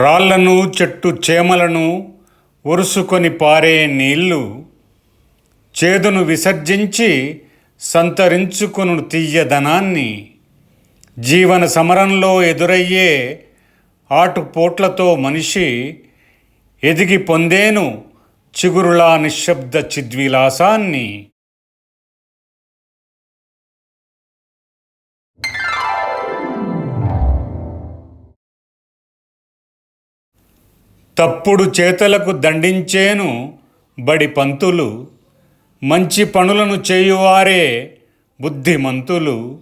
రాళ్ళను చెట్టు చేమలను ఒరుసుకొని పారే నీళ్ళు చేదును విసర్జించి సంతరించుకొను తీయదనాన్ని జీవన సమరంలో ఎదురయ్యే ఆటుపోట్లతో మనిషి ఎదిగి పొందేను చిగురులా నిశ్శబ్ద చిద్విలాసాన్ని. తప్పుడు చేతలకు దండించేను బడి పంతులు మంచి పనులను చేయువారే బుద్ధిమంతులు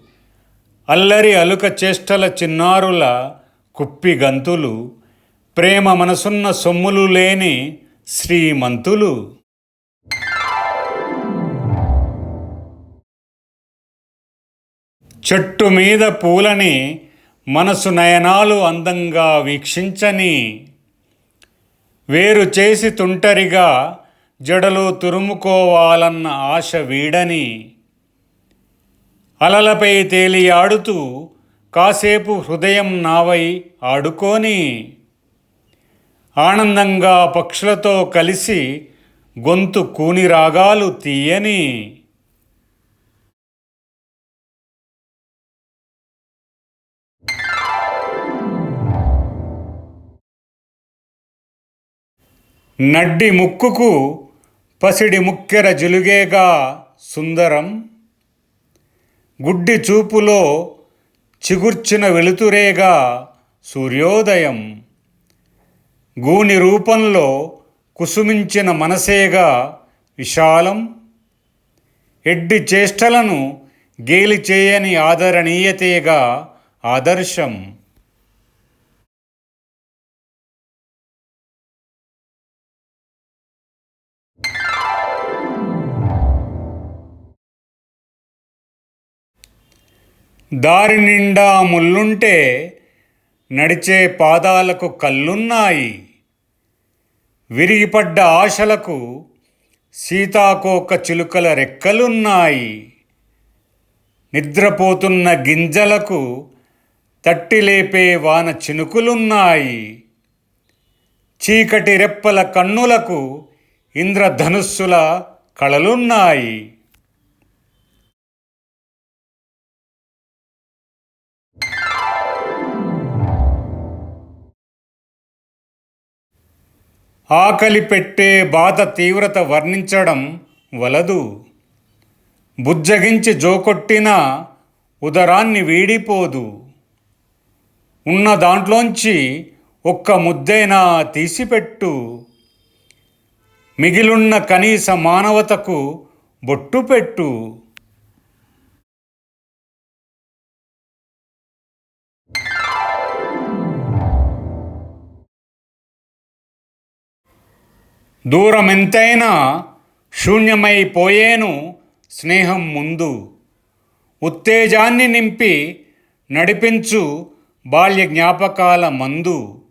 అల్లరి అలుక చేష్టల చిన్నారుల కుప్పిగంతులు ప్రేమ మనసున్న సొమ్ములు లేని శ్రీమంతులు. చెట్టు మీద పూలని మనసు నయనాలు అందంగా వీక్షించని వేరు చేసి తుంటరిగా జడలు తురుముకోవాలన్న ఆశ వీడని. అలలపై తేలియాడుతూ కాసేపు హృదయం నావై ఆడుకొని. ఆనందంగా పక్షులతో కలిసి గొంతు కూని రాగాలు తీయని. నడ్డి ముక్కుకు పసిడి ముక్కెర జులుగేగా సుందరం. గుడ్డి చూపులో చిగుర్చిన వెలుతురేగా సూర్యోదయం. గూని రూపంలో కుసుమించిన మనసేగా విశాలం. ఎడ్డి చేష్టలను గేలి చేయని ఆదరణీయతేగా ఆదర్శం. దారి నిండా ముల్లుంటే నడిచే పాదాలకు కళ్ళున్నాయి. విరిగిపడ్డ ఆశలకు సీతాకోక చిలుకల రెక్కలున్నాయి. నిద్రపోతున్న గింజలకు తట్టిలేపే వాన చినుకులున్నాయి. చీకటి రెప్పల కన్నులకు ఇంద్రధనుస్సుల కళలున్నాయి. ఆకలి పెట్టే బాధ తీవ్రత వర్ణించడం వలదు. బుజ్జగించి జోకొట్టిన ఉదరాన్ని వీడిపోదు. ఉన్న దాంట్లోంచి ఒక్క ముద్దైనా తీసిపెట్టు. మిగిలున్న కనీస మానవతకు బొట్టు పెట్టు దూరమెంతైనా శూన్యమైపోయేను స్నేహం ముందు. ఉత్తేజాన్ని నింపి నడిపించు బాల్య జ్ఞాపకాల మందు.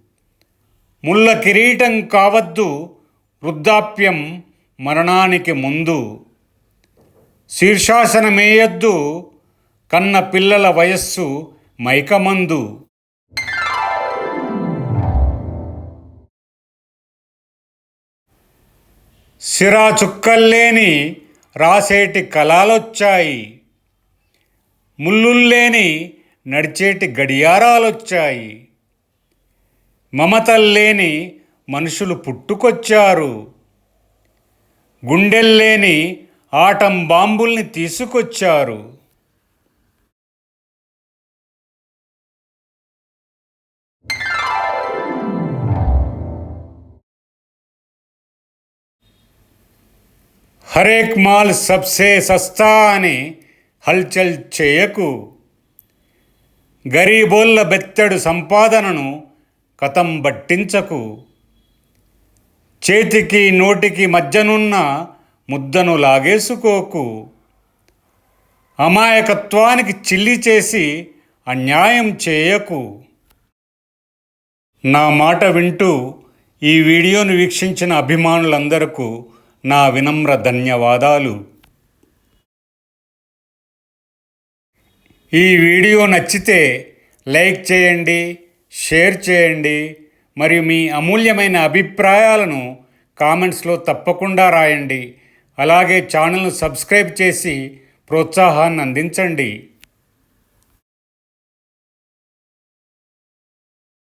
ముళ్ళ కిరీటం కావద్దు వృద్ధాప్యం మరణానికి ముందు. శీర్షాసనమేయద్దు కన్న పిల్లల వయస్సు మైకమందు. సిరా చుక్కల్లేని రాసేటి కళాలొచ్చాయి. ముల్లుల్లేని నడిచేటి గడియారాలొచ్చాయి. మమతల్లేని మనుషులు పుట్టుకొచ్చారు. గుండెల్లేని ఆటం బాంబుల్ని తీసుకొచ్చారు. హరేక్ మాల్ సబ్సే సస్తా అని హల్చల్ చేయకు. గరీబోళ్ళ బెత్తడు సంపాదనను కథం బట్టించకు. చేతికి నోటికి మధ్యనున్న ముద్దను లాగేసుకోకు. అమాయకత్వానికి చిల్లి చేసి అన్యాయం చేయకు. నా మాట వింటూ ఈ వీడియోను వీక్షించిన అభిమానులందరకు నా వినమ్ర ధన్యవాదాలు. ఈ వీడియో నచ్చితే లైక్ చేయండి షేర్ చేయండి మరియు మీ అమూల్యమైన అభిప్రాయాలను కామెంట్స్లో తప్పకుండా రాయండి. అలాగే ఛానల్ను సబ్స్క్రైబ్ చేసి ప్రోత్సాహాన్ని అందించండి.